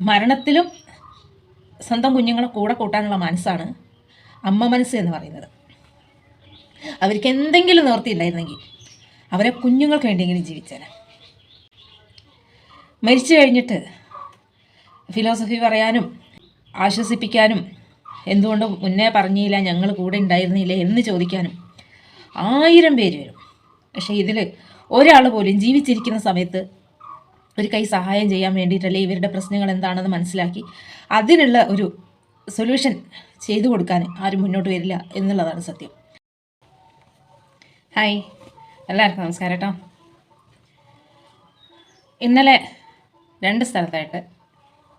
മരണത്തിലും സ്വന്തം കുഞ്ഞുങ്ങളെ കൂടെ കൂട്ടാനുള്ള മനസ്സാണ് അമ്മ മനസ്സ് എന്ന് പറയുന്നത്. അവർക്ക് എന്തെങ്കിലും നിവർത്തിയില്ലായിരുന്നെങ്കിൽ അവരെ കുഞ്ഞുങ്ങൾക്ക് വേണ്ടിയെങ്കിലും ജീവിച്ചേനെ മരിച്ചു കഴിഞ്ഞിട്ട് ഫിലോസഫി പറയാനും ആശ്വസിപ്പിക്കാനും എന്തുകൊണ്ട് മുന്നേ പറഞ്ഞില്ല ഞങ്ങൾ കൂടെ ഉണ്ടായിരുന്നില്ല എന്ന് ചോദിക്കാനും ആയിരം പേര് വരും. പക്ഷേ ഇതിൽ ഒരാൾ പോലും ജീവിച്ചിരിക്കുന്ന സമയത്ത് ഒരു കൈ സഹായം ചെയ്യാൻ വേണ്ടിയിട്ടല്ലേ ഇവരുടെ പ്രശ്നങ്ങൾ എന്താണെന്ന് മനസ്സിലാക്കി. അതിനുള്ള ഒരു സൊല്യൂഷൻ ചെയ്തു കൊടുക്കാൻ ആരും മുന്നോട്ട് വരില്ല എന്നുള്ളതാണ് സത്യം. ഹായ് എല്ലാവർക്കും നമസ്കാരം കേട്ടോ. ഇന്നലെ രണ്ട് സ്ഥലത്തായിട്ട്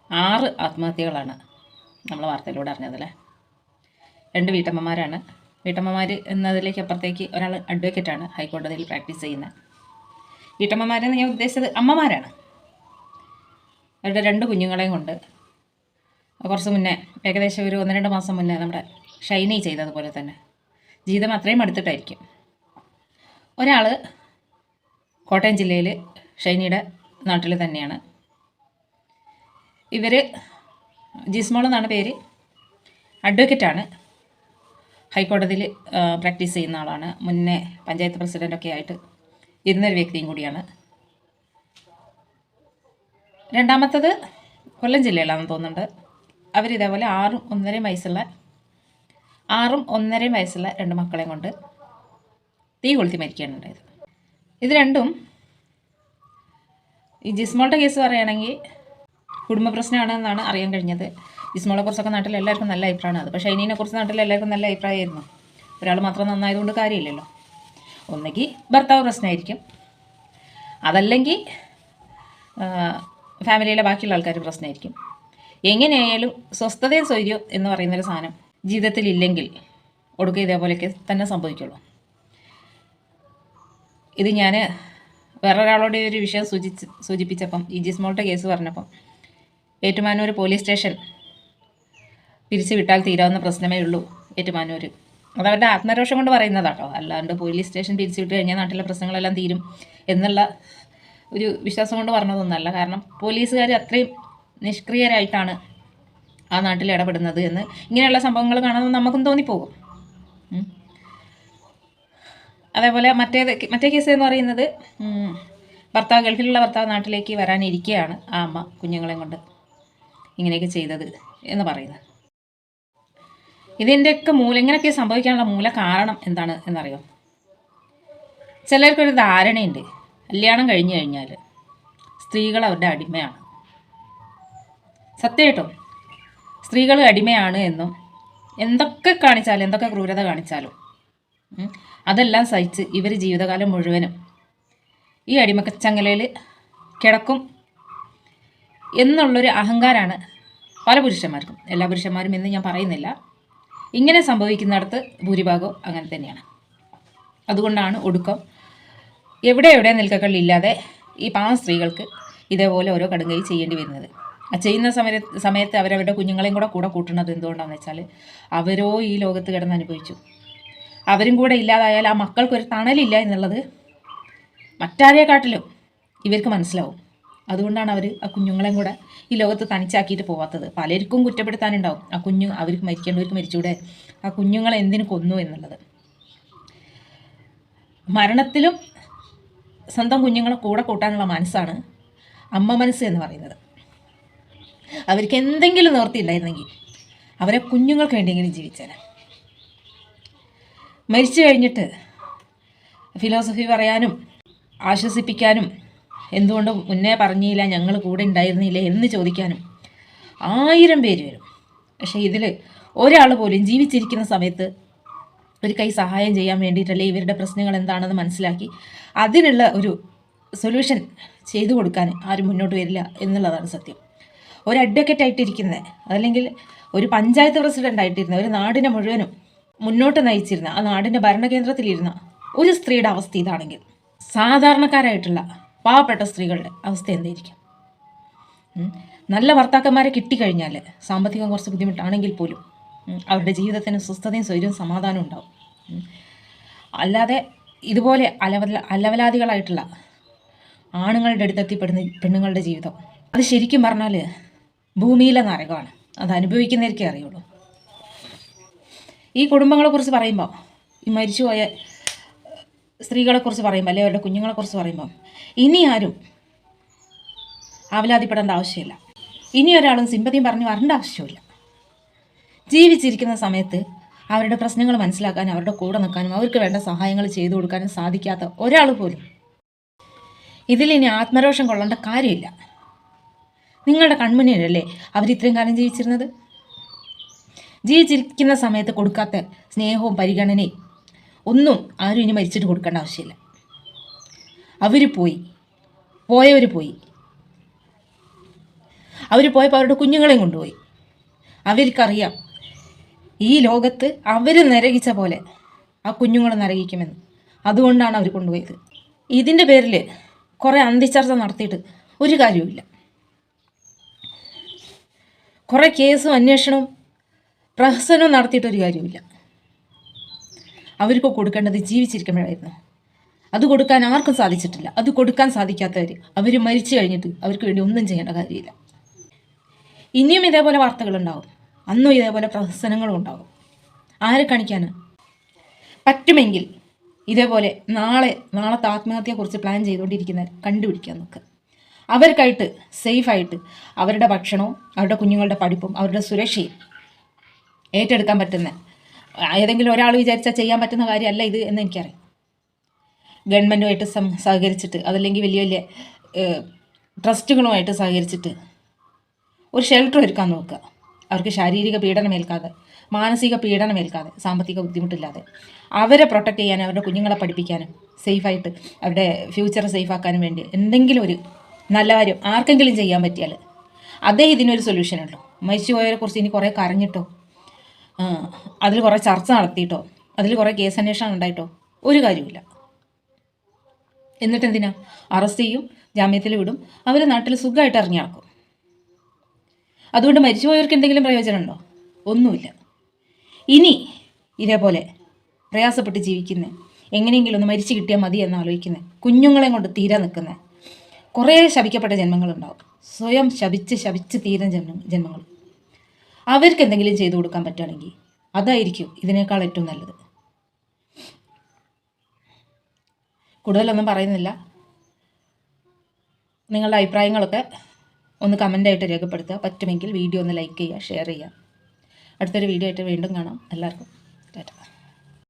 ആറ് ആത്മഹത്യകളാണ് നമ്മൾ വാർത്തയിലൂടെ അറിഞ്ഞതല്ലേ രണ്ട് വീട്ടമ്മമാരാണ്. വീട്ടമ്മമാർ എന്നതിലേക്ക് അപ്പുറത്തേക്ക് ഒരാൾ അഡ്വക്കേറ്റാണ് ഹൈക്കോടതിയിൽ പ്രാക്ടീസ് ചെയ്യുന്നത്. വീട്ടമ്മമാരെന്ന് ഞാൻ ഉദ്ദേശിച്ചത് അമ്മമാരാണ്. അവരുടെ രണ്ട് കുഞ്ഞുങ്ങളെയും കൊണ്ട്. കുറച്ച് മുന്നേ ഏകദേശം ഒരു ഒന്ന് രണ്ട് മാസം മുന്നേ നമ്മുടെ ഷൈനി ചെയ്തതുപോലെ തന്നെ. ജീവിതം അത്രയും അടുത്തിട്ടായിരിക്കും. ഒരാൾ കോട്ടയം ജില്ലയിൽ ഷൈനിയുടെ നാട്ടിൽ തന്നെയാണ്. ഇവർ ജിസ്മോൾ എന്നാണ് പേര്. അഡ്വക്കേറ്റാണ് ഹൈക്കോടതിയിൽ പ്രാക്ടീസ് ചെയ്യുന്ന ആളാണ്. മുന്നേ പഞ്ചായത്ത് പ്രസിഡന്റൊക്കെ ആയിട്ട് ഇരുന്നൊരു വ്യക്തിയും കൂടിയാണ്. രണ്ടാമത്തത് കൊല്ലം ജില്ലയിലാണെന്ന് തോന്നുന്നുണ്ട്. അവരിതേപോലെ ആറും ഒന്നരയും വയസ്സുള്ള ആറും ഒന്നരയും വയസ്സുള്ള രണ്ട് മക്കളെയും കൊണ്ട് തീ കൊളുത്തി മരിക്കുകയാണ് ഉണ്ടായത് ഇത് രണ്ടും ഈ ജിസ്മോളുടെ കേസ് പറയുകയാണെങ്കിൽ കുടുംബ പ്രശ്നമാണെന്നാണ് അറിയാൻ കഴിഞ്ഞത്. ജിസ്മോളെ കുറിച്ചൊക്കെ നാട്ടിൽ എല്ലാവർക്കും നല്ല അഭിപ്രായമാണ് അത്. പക്ഷേ ഷൈനീനെ കുറിച്ച് നാട്ടിൽ എല്ലാവർക്കും നല്ല അഭിപ്രായമായിരുന്നു. ഒരാൾ മാത്രം നന്നായതുകൊണ്ട് കാര്യമില്ലല്ലോ. ഒന്നുകിൽ ഭർത്താവ് പ്രശ്നമായിരിക്കും. അതല്ലെങ്കിൽ ഫാമിലിയിലെ ബാക്കിയുള്ള ആൾക്കാർ പ്രശ്നമായിരിക്കും. എങ്ങനെയായാലും സ്വസ്ഥതയും സ്വൈര്യം എന്ന് പറയുന്നൊരു സാധനം ജീവിതത്തിൽ ഇല്ലെങ്കിൽ ഒടുക്ക ഇതേപോലെയൊക്കെ തന്നെ സംഭവിക്കുള്ളൂ. ഇത് ഞാൻ വേറൊരാളോട് ഒരു വിഷയം സൂചി സൂചിപ്പിച്ചപ്പം ഈ ജിസ്മോളുടെ കേസ് പറഞ്ഞപ്പം ഏറ്റുമാനൂർ പോലീസ് സ്റ്റേഷൻ പിരിച്ചു വിട്ടാൽ തീരാവുന്ന പ്രശ്നമേ ഉള്ളൂ ഏറ്റുമാനൂർ അതവരുടെ ആത്മരോഷം കൊണ്ട് പറയുന്നതാട്ടോ. അല്ലാണ്ട് പോലീസ് സ്റ്റേഷൻ പിരിച്ചു വിട്ട് കഴിഞ്ഞാൽ നാട്ടിലെ പ്രശ്നങ്ങളെല്ലാം തീരും എന്നുള്ള ഒരു വിശ്വാസം കൊണ്ട് പറഞ്ഞതൊന്നല്ല. കാരണം പോലീസുകാർ അത്രയും നിഷ്ക്രിയരായിട്ടാണ് ആ നാട്ടിൽ ഇടപെടുന്നത് എന്ന് ഇങ്ങനെയുള്ള സംഭവങ്ങൾ കാണുമ്പോൾ നമുക്കും തോന്നിപ്പോകും. അതേപോലെ മറ്റേ മറ്റേ കേസ് എന്ന് പറയുന്നത് ഭർത്താവ് ഗൾഫിലുള്ള ഭർത്താവ് നാട്ടിലേക്ക് വരാനിരിക്കുകയാണ് ആ അമ്മ കുഞ്ഞുങ്ങളെ കൊണ്ട് ഇങ്ങനെയൊക്കെ ചെയ്തത് എന്ന് പറയുന്നത്. ഇതിന്റെയൊക്കെ മൂല ഇങ്ങനെയൊക്കെ സംഭവിക്കാനുള്ള മൂല കാരണം എന്താണ് എന്നറിയോ? ചിലർക്കൊരു ധാരണയുണ്ട്. കല്യാണം കഴിഞ്ഞു കഴിഞ്ഞാൽ സ്ത്രീകൾ അവരുടെ അടിമയാണ്. സത്യമായിട്ടും സ്ത്രീകൾ അടിമയാണ് എന്നും എന്തൊക്കെ കാണിച്ചാലും എന്തൊക്കെ ക്രൂരത കാണിച്ചാലും അതെല്ലാം സഹിച്ച് ഇവർ ജീവിതകാലം മുഴുവനും ഈ അടിമക്കച്ചങ്ങലയിൽ കിടക്കും എന്നുള്ളൊരു അഹങ്കാരമാണ് പല പുരുഷന്മാർക്കും. എല്ലാ പുരുഷന്മാരും എന്ന് ഞാൻ പറയുന്നില്ല. ഇങ്ങനെ സംഭവിക്കുന്നിടത്ത് ഭൂരിഭാഗവും അങ്ങനെ തന്നെയാണ്. അതുകൊണ്ടാണ് ഒടുക്കം എവിടെ എവിടെ നിൽക്കകളില്ലാതെ ഈ പാവം സ്ത്രീകൾക്ക് ഇതേപോലെ ഓരോ കടുങ്കൈ ചെയ്യേണ്ടി വരുന്നത്. ആ ചെയ്യുന്ന സമര സമയത്ത് അവരവരുടെ കുഞ്ഞുങ്ങളെയും കൂടെ കൂടെ കൂട്ടുന്നത് എന്തുകൊണ്ടാണെന്ന് വെച്ചാൽ അവരോ ഈ ലോകത്ത് കിടന്ന് അനുഭവിച്ചു അവരും കൂടെ ഇല്ലാതായാൽ ആ മക്കൾക്കൊരു തണലില്ല എന്നുള്ളത് മറ്റാരെക്കാട്ടിലും ഇവർക്ക് മനസ്സിലാവും. അതുകൊണ്ടാണ് അവർ ആ കുഞ്ഞുങ്ങളെയും കൂടെ ഈ ലോകത്ത് തനിച്ചാക്കിയിട്ട് പോവാത്തത്. പലർക്കും കുറ്റപ്പെടുത്താനുണ്ടാവും. ആ കുഞ്ഞു അവർക്ക് മരിക്കേണ്ടവർക്ക് മരിച്ചൂടെ? ആ കുഞ്ഞുങ്ങളെ എന്തിനു കൊന്നു എന്നുള്ളത്. മരണത്തിലും സ്വന്തം കുഞ്ഞുങ്ങളെ കൂടെ കൂട്ടാനുള്ള മനസ്സാണ് അമ്മ മനസ്സ് എന്ന് പറയുന്നത്. അവർക്ക് എന്തെങ്കിലും നിവർത്തിയില്ലായിരുന്നെങ്കിൽ അവരെ കുഞ്ഞുങ്ങൾക്ക് വേണ്ടിയെങ്കിലും ജീവിച്ചേനെ. മരിച്ചു കഴിഞ്ഞിട്ട് ഫിലോസഫി പറയാനും ആശ്വസിപ്പിക്കാനും എന്തുകൊണ്ട് മുന്നേ പറഞ്ഞില്ല ഞങ്ങൾ കൂടെ ഉണ്ടായിരുന്നില്ല എന്ന് ചോദിക്കാനും ആയിരം പേര് വരും. പക്ഷേ ഇതിൽ ഒരാൾ പോലും ജീവിച്ചിരിക്കുന്ന സമയത്ത് ഒരു കൈ സഹായം ചെയ്യാൻ വേണ്ടിയിട്ടല്ലേ ഇവരുടെ പ്രശ്നങ്ങൾ എന്താണെന്ന് മനസ്സിലാക്കി. അതിനുള്ള ഒരു സൊല്യൂഷൻ ചെയ്തു കൊടുക്കാൻ ആരും മുന്നോട്ട് വരില്ല എന്നുള്ളതാണ് സത്യം. ഒരു അഡ്വക്കേറ്റ് ആയിട്ടിരിക്കുന്ന അല്ലെങ്കിൽ ഒരു പഞ്ചായത്ത് പ്രസിഡന്റ് ആയിട്ടിരുന്ന ഒരു നാടിനെ മുഴുവനും മുന്നോട്ട് നയിച്ചിരുന്ന ആ നാടിന്റെ ഭരണകേന്ദ്രത്തിലിരുന്ന ഒരു സ്ത്രീയുടെ അവസ്ഥ ഇതാണെങ്കിൽ സാധാരണക്കാരായിട്ടുള്ള പാവപ്പെട്ട സ്ത്രീകളുടെ അവസ്ഥ എന്തായിരിക്കും. നല്ല ഭർത്താക്കന്മാരെ കിട്ടിക്കഴിഞ്ഞാൽ സാമ്പത്തികം കുറച്ച് ബുദ്ധിമുട്ടാണെങ്കിൽ പോലും അവരുടെ ജീവിതത്തിന് സ്വസ്ഥതയും സ്വൈര്യവും സമാധാനവും ഉണ്ടാവും. അല്ലാതെ ഇതുപോലെ അലവല അലവലാദികളായിട്ടുള്ള ആണുങ്ങളുടെ അടുത്തെത്തിപ്പെടുന്ന പെണ്ണുങ്ങളുടെ ജീവിതം. അത് ശരിക്കും പറഞ്ഞാൽ ഭൂമിയിലെ നരകമാണ്. അത് അനുഭവിക്കുന്നവർക്കേ അറിയുള്ളൂ. ഈ കുടുംബങ്ങളെക്കുറിച്ച് പറയുമ്പോൾ ഈ മരിച്ചുപോയ സ്ത്രീകളെക്കുറിച്ച് പറയുമ്പോൾ അല്ലെങ്കിൽ അവരുടെ കുഞ്ഞുങ്ങളെക്കുറിച്ച് പറയുമ്പോൾ ഇനി ആരും ആവലാതിപ്പെടേണ്ട ആവശ്യമില്ല. ഇനി ഒരാളും സിമ്പതിയും പറഞ്ഞ് വരേണ്ട ആവശ്യമില്ല. ജീവിച്ചിരിക്കുന്ന സമയത്ത് അവരുടെ പ്രശ്നങ്ങൾ മനസ്സിലാക്കാനും അവരുടെ കൂടെ നിൽക്കാനും അവർക്ക് വേണ്ട സഹായങ്ങൾ ചെയ്തു കൊടുക്കാനും സാധിക്കാത്ത ഒരാൾ പോലും ഇതിലിനി ആത്മരോഷം കൊള്ളേണ്ട കാര്യമില്ല. നിങ്ങളുടെ കൺമുന്നിലല്ലേ അവരിത്രയും കാലം ജീവിച്ചിരുന്നത്? ജീവിച്ചിരിക്കുന്ന സമയത്ത് കൊടുക്കാത്ത സ്നേഹവും പരിഗണനയും ഒന്നും ആരും ഇനി മരിച്ചിട്ട് കൊടുക്കേണ്ട ആവശ്യമില്ല. അവർ പോയി. പോയവർ പോയി. അവർ പോയപ്പോൾ അവരുടെ കുഞ്ഞുങ്ങളെയും കൊണ്ടുപോയി. അവർക്കറിയാം ഈ ലോകത്ത് അവർ നരകിച്ച പോലെ ആ കുഞ്ഞുങ്ങൾ നരകിക്കുമെന്ന്. അതുകൊണ്ടാണ് അവർ കൊണ്ടുപോയത്. ഇതിന്റെ പേരിൽ കുറേ അന്തിച്ചർച്ച നടത്തിയിട്ട് ഒരു കാര്യവുമില്ല. കുറേ കേസും അന്വേഷണവും പ്രഹസനവും നടത്തിയിട്ടൊരു കാര്യവുമില്ല. അവർക്ക് കൊടുക്കേണ്ടത് ജീവിച്ചിരിക്കുമ്പോഴായിരുന്നു. അത് കൊടുക്കാൻ ആർക്കും സാധിച്ചിട്ടില്ല. അത് കൊടുക്കാൻ സാധിക്കാത്തവർ അവർ മരിച്ചു കഴിഞ്ഞിട്ട് അവർക്ക് വേണ്ടി ഒന്നും ചെയ്യേണ്ട കാര്യമില്ല. ഇനിയും ഇതേപോലെ വാർത്തകളുണ്ടാവും. അന്നും ഇതേപോലെ പ്രഹസനങ്ങളും ഉണ്ടാകും. ആരെ കാണിക്കാൻ പറ്റുമെങ്കിൽ ഇതേപോലെ നാളെ നാളത്തെ ആത്മഹത്യയെക്കുറിച്ച് പ്ലാൻ ചെയ്തുകൊണ്ടിരിക്കുന്നവർ കണ്ടുപിടിക്കാൻ നോക്കുക അവർക്കായിട്ട് സേഫായിട്ട് അവരുടെ ഭക്ഷണവും അവരുടെ കുഞ്ഞുങ്ങളുടെ പഠിപ്പും അവരുടെ സുരക്ഷയും ഏറ്റെടുക്കാൻ പറ്റുന്ന ഏതെങ്കിലും ഒരാൾ വിചാരിച്ചാൽ ചെയ്യാൻ പറ്റുന്ന കാര്യമല്ല ഇത് എന്ന് എനിക്കറിയാം. ഗവൺമെന്റുമായിട്ട് സം സഹകരിച്ചിട്ട് അതല്ലെങ്കിൽ വലിയ വലിയ ട്രസ്റ്റുകളുമായിട്ട് സഹകരിച്ചിട്ട് ഒരു ഷെൽട്ടർ ഒരുക്കാൻ നോക്കുക. അവർക്ക് ശാരീരിക പീഡനമേൽക്കാതെ മാനസിക പീഡനമേൽക്കാതെ സാമ്പത്തിക ബുദ്ധിമുട്ടില്ലാതെ അവരെ പ്രൊട്ടക്റ്റ് ചെയ്യാനും അവരുടെ കുഞ്ഞുങ്ങളെ പഠിപ്പിക്കാനും സേഫായിട്ട് അവരുടെ ഫ്യൂച്ചർ സേഫാക്കാനും വേണ്ടി എന്തെങ്കിലും ഒരു നല്ല കാര്യം ആർക്കെങ്കിലും ചെയ്യാൻ പറ്റിയാൽ അതേ ഇതിനൊരു സൊല്യൂഷനുള്ളൂ മരിച്ചുപോയവരെ കുറിച്ച് ഇനി കുറേ കരഞ്ഞിട്ടോ അതിൽ കുറേ ചർച്ച നടത്തിയിട്ടോ അതിൽ കുറേ കേസ് അന്വേഷണം ഉണ്ടായിട്ടോ ഒരു കാര്യമില്ല എന്നിട്ട് എന്തിനാ? അറസ്റ്റ് ചെയ്യും ജാമ്യത്തിൽ വിടും അവർ നാട്ടിൽ സുഖമായിട്ട് ഇറങ്ങി നടക്കും. അതുകൊണ്ട് മരിച്ചുപോയവർക്ക് എന്തെങ്കിലും പ്രയോജനമുണ്ടോ? ഒന്നുമില്ല. ഇനി ഇതേപോലെ പ്രയാസപ്പെട്ട് ജീവിക്കുന്ന എങ്ങനെയെങ്കിലും ഒന്ന് മരിച്ചു കിട്ടിയാൽ മതി എന്ന് ആലോചിക്കുന്നത് കുഞ്ഞുങ്ങളെ കൊണ്ട് തീരെ നിൽക്കുന്ന. കുറേ ശപിക്കപ്പെട്ട ജന്മങ്ങളുണ്ടാവും. സ്വയം ശപിച്ച് ശപിച്ച് തീരുന്ന ജന്മ ജന്മങ്ങൾ. അവർക്ക് എന്തെങ്കിലും ചെയ്തു കൊടുക്കാൻ പറ്റുകയാണെങ്കിൽ അതായിരിക്കും ഇതിനേക്കാൾ ഏറ്റവും നല്ലത്. കൂടുതലൊന്നും പറയുന്നില്ല. നിങ്ങളുടെ അഭിപ്രായങ്ങളൊക്കെ ഒന്ന് കമന്റായിട്ട് രേഖപ്പെടുത്തുക. പറ്റുമെങ്കിൽ വീഡിയോ ഒന്ന് ലൈക്ക് ചെയ്യുക ഷെയർ ചെയ്യുക. അടുത്തൊരു വീഡിയോ ആയിട്ട് വീണ്ടും കാണാം. എല്ലാവർക്കും ടാറ്റ.